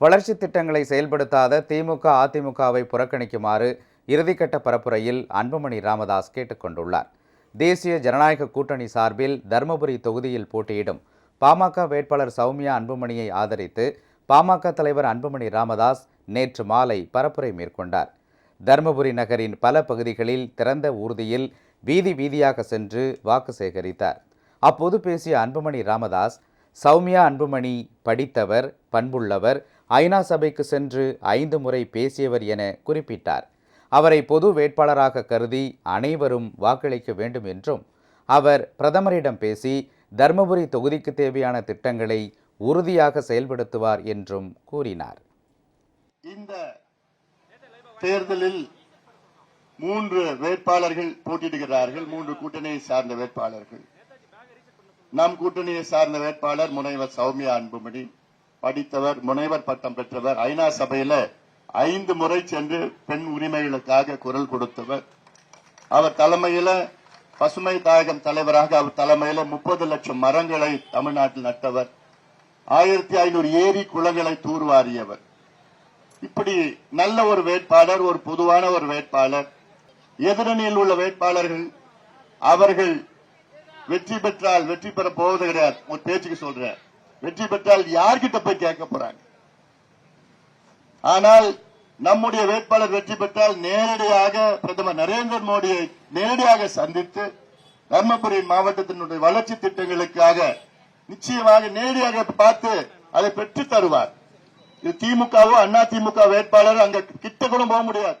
வளர்ச்சி திட்டங்களை செயல்படுத்தாத திமுக அதிமுகவை புறக்கணிக்குமாறு இறுதிக்கட்ட பரப்புரையில் அன்புமணி ராமதாஸ் கேட்டுக்கொண்டுள்ளார் தேசிய ஜனநாயக கூட்டணி சார்பில் தருமபுரி தொகுதியில் போட்டியிடும் பாமக வேட்பாளர் சௌமியா அன்புமணியை ஆதரித்து பாமக தலைவர் அன்புமணி ராமதாஸ் நேற்று மாலை பரப்புரை மேற்கொண்டார். தருமபுரி நகரின் பல பகுதிகளில் திறந்த ஊர்தியில் வீதி வீதியாக சென்று வாக்கு சேகரித்தார். அப்போது பேசிய அன்புமணி ராமதாஸ் சௌமியா அன்புமணி படித்தவர் பண்புள்ளவர் ஐநா சபைக்கு சென்று ஐந்து முறை பேசியவர் என குறிப்பிட்டார். அவரை பொது வேட்பாளராக கருதி அனைவரும் வாக்களிக்க வேண்டும் என்றும் அவர் பிரதமரிடம் பேசி தர்மபுரி தொகுதிக்கு தேவையான திட்டங்களை உறுதியாக செயல்படுத்துவார் என்றும் கூறினார். இந்த தேர்தலில் மூன்று வேட்பாளர்கள் போட்டியிடுகிறார்கள். மூன்று கூட்டணியை சார்ந்த வேட்பாளர்கள். நம் கூட்டணியை சார்ந்த வேட்பாளர் முனைவர் சௌமியா அன்புமணி படித்தவர் முனைவர் பட்டம் பெற்றவர் ஐநா சபையில ஐந்து முறை சென்று பெண் உரிமைகளுக்காக குரல் கொடுத்தவர். அவர் தலைமையில பசுமை தாயகம் தலைவராக அவர் தலைமையில முப்பது லட்சம் மரங்களை தமிழ்நாட்டில் நட்டவர். ஆயிரத்தி ஐநூறு ஏரி குளங்களை தூர்வாரியவர். இப்படி நல்ல ஒரு வேட்பாளர் ஒரு பொதுவான ஒரு வேட்பாளர். எதிரணியில் உள்ள வேட்பாளர்கள் அவர்கள் வெற்றி பெற்றால் வெற்றி பெற போவது கிடையாது. ஒரு பேச்சுக்கு சொல்றேன். வெற்றி பெற்றால் யார்கிட்ட போய் கேட்க போறாங்க? ஆனால் நம்முடைய வேட்பாளர் வெற்றி பெற்றால் நேரடியாக பிரதமர் நரேந்திர மோடியை நேரடியாக சந்தித்து தர்மபுரி மாவட்டத்தினுடைய வளர்ச்சி திட்டங்களுக்காக நிச்சயமாக நேரடியாக பார்த்து அதை பெற்று தருவார். இது திமுகவோ அண்ணா திமுக வேட்பாளர் அங்க கிட்ட கூட போக முடியாது.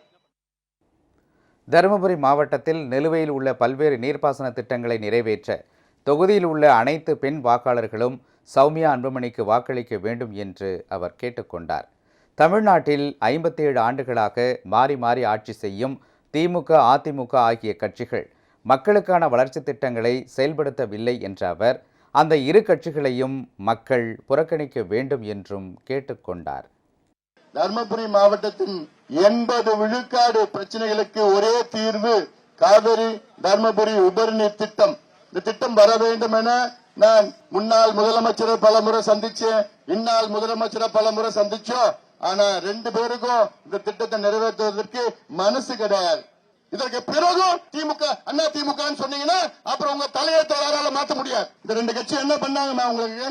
தருமபுரி மாவட்டத்தில் நிலுவையில் உள்ள பல்வேறு நீர்ப்பாசன திட்டங்களை நிறைவேற்ற தொகுதியில் உள்ள அனைத்து பெண் வாக்காளர்களும் சௌமியா அன்புமணிக்கு வாக்களிக்க வேண்டும் என்று அவர் கேட்டுக்கொண்டார். தமிழ்நாட்டில் ஐம்பத்தேழு ஆண்டுகளாக மாறி மாறி ஆட்சி செய்யும் திமுக அதிமுக ஆகிய கட்சிகள் மக்களுக்கான வளர்ச்சி திட்டங்களை செயல்படுத்தவில்லை என்ற அவர் அந்த இரு கட்சிகளையும் மக்கள் புறக்கணிக்க வேண்டும் என்றும் கேட்டுக்கொண்டார். தர்மபுரி மாவட்டத்தின் எண்பது விழுக்காடு பிரச்சனைகளுக்கு ஒரே தீர்வு காவிரி தர்மபுரி உபரிநீர் திட்டம். இந்த திட்டம் வர வேண்டும் என நான் முன்னாள் முதலமைச்சரை பலமுறை சந்திச்சேன் இந்நாள் முதலமைச்சரை பலமுறை சந்திச்சோம். ஆனா ரெண்டு பேருக்கும் இந்த திட்டத்தை நிறைவேற்றுவதற்கு மனசு கிடையாது. இதற்கு பிறகும் திமுக அண்ணா திமுகன்னு சொன்னீங்கன்னா அப்புறம் உங்க தலையத்தை யாரால மாத்த முடியாது. இந்த ரெண்டு கட்சி என்ன பண்ணாங்கம்மா உங்களுக்கு?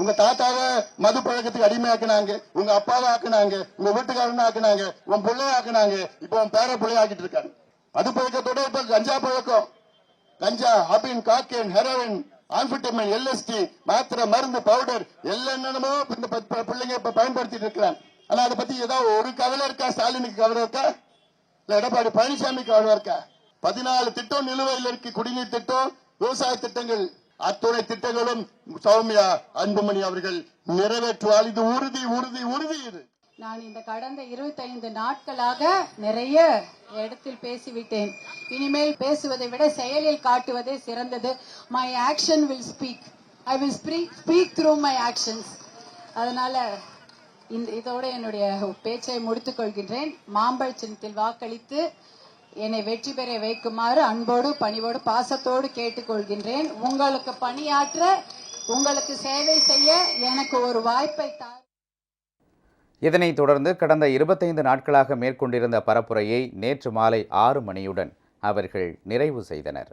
உங்க தாத்தாவை மது பழக்கத்துக்கு அடிமையாக்குனாங்க உங்க அப்பாவை ஆக்குனாங்க உங்க வீட்டுக்காரன் ஆக்குனாங்க உன் பிள்ளைய ஆக்குனாங்க இப்ப உன் பேர பிள்ளைய ஆக்கிட்டு இருக்காங்க. மது பழக்கத்தோட இப்ப கஞ்சா பழக்கம். கஞ்சா அபின் காக்கேன் ஹெரோயின் ஆம்பிட்டமின் எல்எஸ்டி மாத்திரை மருந்து பவுடர் எல்லாம் என்னென்னமோ இந்த பிள்ளைங்க இப்ப பயன்படுத்திட்டு இருக்கிறாங்க. ஆனா அதை பத்தி ஏதாவது ஒரு கவலை இருக்கா? ஸ்டாலினுக்கு கவலை இருக்கா? இல்ல எடப்பாடி பழனிசாமி கவலை இருக்கா? பதினாலு திட்டம் நிலுவையில் இருக்கு. குடிநீர் திட்டம் விவசாய திட்டங்கள் அத்துணை திட்டங்களும் சௌமியா அன்புமணி அவர்கள் நிறைவேற்றுவார். இது உறுதி உறுதி உறுதி இது. நான் இந்த கடந்த 25 நாட்களாக நிறைய இடத்தில் பேசிவிட்டேன். இனிமேல் பேசுவதை விட செயலில் காட்டுவதே சிறந்தது. My action will speak I will speak through my actions அதனால இந்த இதோட என்னுடைய பேச்சை முடித்துக் கொள்கின்றேன். மாம்பழ சின்னத்தில் வாக்களித்து என்னை வெற்றி பெற வைக்குமாறு அன்போடு பணிவோடு பாசத்தோடு கேட்டுக்கொள்கின்றேன். உங்களுக்கு பணியாற்ற உங்களுக்கு சேவை செய்ய எனக்கு ஒரு வாய்ப்பை தார் இதனைத் தொடர்ந்து கடந்த இருபத்தைந்து நாட்களாக மேற்கொண்டிருந்த பரப்புரையை நேற்று மாலை ஆறு மணியுடன் அவர்கள் நிறைவு செய்தனர்.